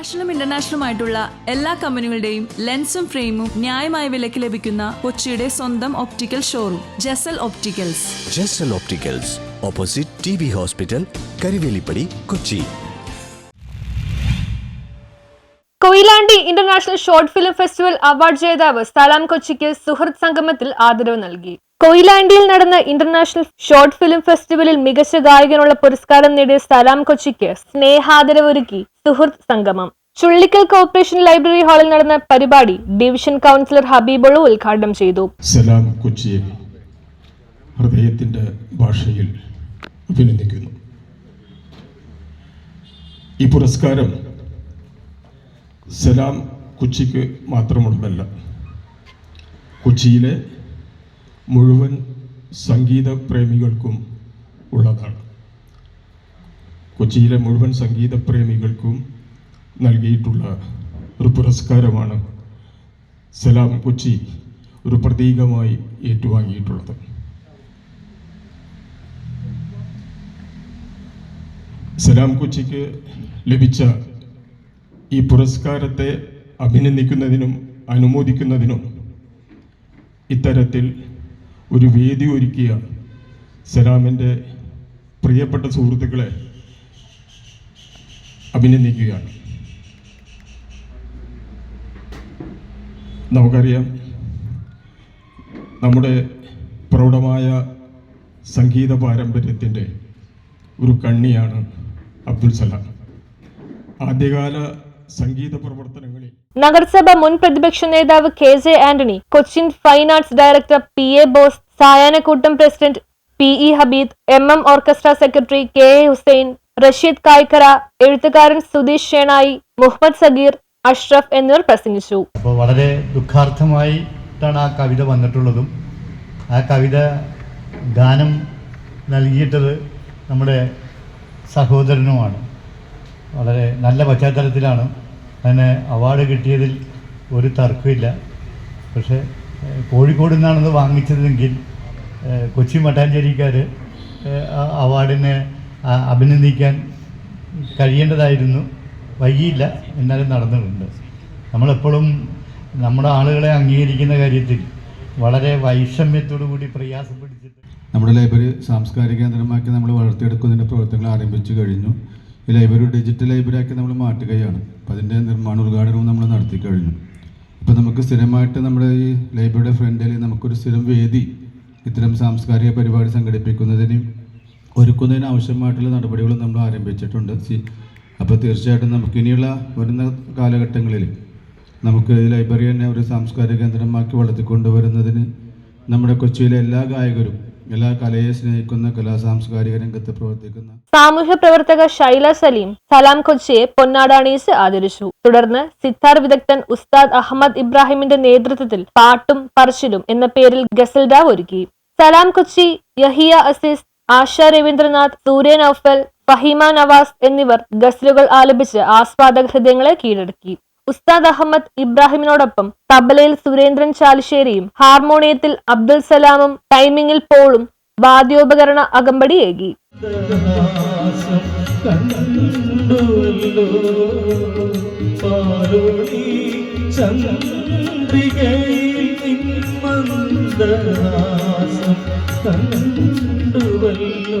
നാഷണലും ഇന്റർനാഷണലും ആയിട്ടുള്ള എല്ലാ കമ്പനികളുടെയും ലെൻസും ഫ്രെയിമും ന്യായമായ വിലയ്ക്ക് ലഭിക്കുന്ന കൊച്ചിയുടെ സ്വന്തം optical showroom Jasal opticals Jasal opticals opposite T B hospital Karivelippady Kochi Koyilandy international short film festival award ജേതാവ് സലാം കൊച്ചിക്ക് സുഹൃത്ത് സംഗമത്തിൽ ആദരവ് നൽകി. കൊയിലാണ്ടിയിൽ നടന്ന ഇന്റർനാഷണൽ ഷോർട്ട് ഫിലിം ഫെസ്റ്റിവലിൽ മികച്ച ഗായകനുള്ള പുരസ്കാരം നേടിയ സലാം കൊച്ചിക്ക് സ്നേഹാദരവൊരുക്കി സുഹൃത്ത് സംഗമം. ചുള്ളിക്കൽ കോർപ്പറേഷൻ ലൈബ്രറി ഹാളിൽ നടന്ന പരിപാടി ഡിവിഷൻ കൗൺസിലർ ഹബീബുള്ള ഉദ്ഘാടനം ചെയ്തു. സലാം കൊച്ചിയെ ഹൃദയത്തിന്റെ ഭാഷയിൽ അഭിനന്ദിക്കുന്നു. ഈ പുരസ്കാരം സലാം കൊച്ചിക്ക് മാത്രമുള്ളതല്ല കൊച്ചിയിലെ മുഴുവൻ സംഗീത പ്രേമികൾക്കും ഉള്ളതാണ്. കൊച്ചിയിലെ മുഴുവൻ സംഗീത പ്രേമികൾക്കും നൽകിയിട്ടുള്ള ഒരു പുരസ്കാരമാണ് സലാം കൊച്ചി ഒരു പ്രതീകമായി ഏറ്റുവാങ്ങിയിട്ടുള്ളത്. സലാം കൊച്ചിക്ക് ലഭിച്ച ഈ പുരസ്കാരത്തെ അഭിനന്ദിക്കുന്നതിനും അനുമോദിക്കുന്നതിനും ഇത്തരത്തിൽ ഒരു വേദി ഒരുക്കിയ സലാമിന്റെ പ്രിയപ്പെട്ട സുഹൃത്തുക്കളെ അഭിനന്ദിക്കുകയാണ്. നമുക്കറിയാം നമ്മുടെ പ്രൗഢമായ സംഗീത പാരമ്പര്യത്തിന്റെ ഒരു കണ്ണിയാണ് അബ്ദുൽ സലാം. ആദ്യകാല സംഗീത പ്രവർത്തനങ്ങളിൽ. നഗരസഭ മുൻ പ്രതിപക്ഷ നേതാവ് K J Antony Cochin fine arts director P A Bose സായാഹ്നക്കൂട്ടം president P E Habeed M M orchestra secretary K A Hussain Rasheed Kaykkara എഴുത്തുകാരൻ സുധീഷ് ഷേണായി മുഹമ്മദ് സഗീർ അഷ്റഫ് എന്നിവർ പ്രസംഗിച്ചു. അപ്പോൾ വളരെ ദുഃഖാർത്ഥമായിട്ടാണ് ആ കവിത വന്നിട്ടുള്ളതും. ആ കവിത ഗാനം നൽകിയിട്ടത് നമ്മുടെ സഹോദരനുമാണ്. നല്ല പശ്ചാത്തലത്തിലാണ്. അതിന് അവാർഡ് കിട്ടിയതിൽ ഒരു തർക്കമില്ല പക്ഷേ കോഴിക്കോട് നിന്നാണത് വാങ്ങിച്ചതെങ്കിൽ കൊച്ചി മട്ടാഞ്ചേരിക്കാർ അവാർഡിനെ അഭിനന്ദിക്കാൻ കഴിയേണ്ടതായിരുന്നു. വൈകിയില്ല. എന്നാലും നടന്നിട്ടുണ്ട്. നമ്മളെപ്പോഴും നമ്മുടെ ആളുകളെ അംഗീകരിക്കുന്ന കാര്യത്തിൽ വളരെ വൈഷമ്യത്തോടു കൂടി പ്രയാസപ്പെട്ടിട്ട് നമ്മുടെ ലൈബ്രറി സാംസ്കാരിക കേന്ദ്രമാക്കി നമ്മൾ വളർത്തിയെടുക്കുന്നതിന്റെ പ്രവർത്തനങ്ങൾ ആരംഭിച്ചു കഴിഞ്ഞു. ഈ ലൈബ്രറി ഡിജിറ്റൽ ലൈബ്രറി ആക്കി നമ്മൾ മാറ്റുകയാണ്. അപ്പോൾ അതിന്റെ നിർമ്മാണ ഉദ്ഘാടനവും നമ്മൾ നടത്തി കഴിഞ്ഞു. ഇപ്പോൾ നമുക്ക് സ്ഥിരമായിട്ട് നമ്മുടെ ഈ ലൈബ്രറിയുടെ ഫ്രണ്ടിൽ നമുക്കൊരു സ്ഥിരം വേദി ഇത്തരം സാംസ്കാരിക പരിപാടി സംഘടിപ്പിക്കുന്നതിനും ഒരുക്കുന്നതിന് ആവശ്യമായിട്ടുള്ള നടപടികളും നമ്മൾ ആരംഭിച്ചിട്ടുണ്ട്. സി അപ്പോൾ തീർച്ചയായിട്ടും നമുക്ക് ഇനിയുള്ള വരുന്ന കാലഘട്ടങ്ങളിൽ നമുക്ക് ഈ ലൈബ്രറി തന്നെ ഒരു സാംസ്കാരിക കേന്ദ്രമാക്കി വളർത്തിക്കൊണ്ടുവരുന്നതിന് നമ്മുടെ കൊച്ചിയിലെ എല്ലാ ഗായകരും എല്ലാ കലയെ സ്നേഹിക്കുന്ന കലാ സാംസ്കാരിക രംഗത്ത് പ്രവർത്തിക്കുന്ന സാമൂഹ്യ പ്രവർത്തക ശൈല സലീം സലാം കൊച്ചിയെ പൊന്നാടാണീസ് ആദരിച്ചു. തുടർന്ന് സിത്താർ വിദഗ്ധൻ ഉസ്താദ് അഹമ്മദ് ഇബ്രാഹിമിന്റെ നേതൃത്വത്തിൽ പാട്ടും പറച്ചിലും എന്ന പേരിൽ ഗസൽഡാവ് ഒരുക്കി. സലാം കൊച്ചി യഹിയ അസീസ് ആശ രവീന്ദ്രനാഥ് സൂര്യ നൌഫൽ ഫഹിമ നവാസ് എന്നിവർ ഗസലുകൾ ആലപിച്ച് ആസ്വാദക ഹൃദയങ്ങളെ കീഴടക്കി. ഉസ്താദ് അഹമ്മദ് ഇബ്രാഹിമിനോടൊപ്പം തബലയിൽ സുരേന്ദ്രൻ ചാലിശ്ശേരിയും ഹാർമോണിയത്തിൽ അബ്ദുൽ സലാമും ടൈമിംഗിൽ പോളും വാദ്യോപകരണ അകമ്പടിയേകി ചന്ദ്രികയിൽ നിന്മന്ദഹാസം കണ്ടുവല്ലോ.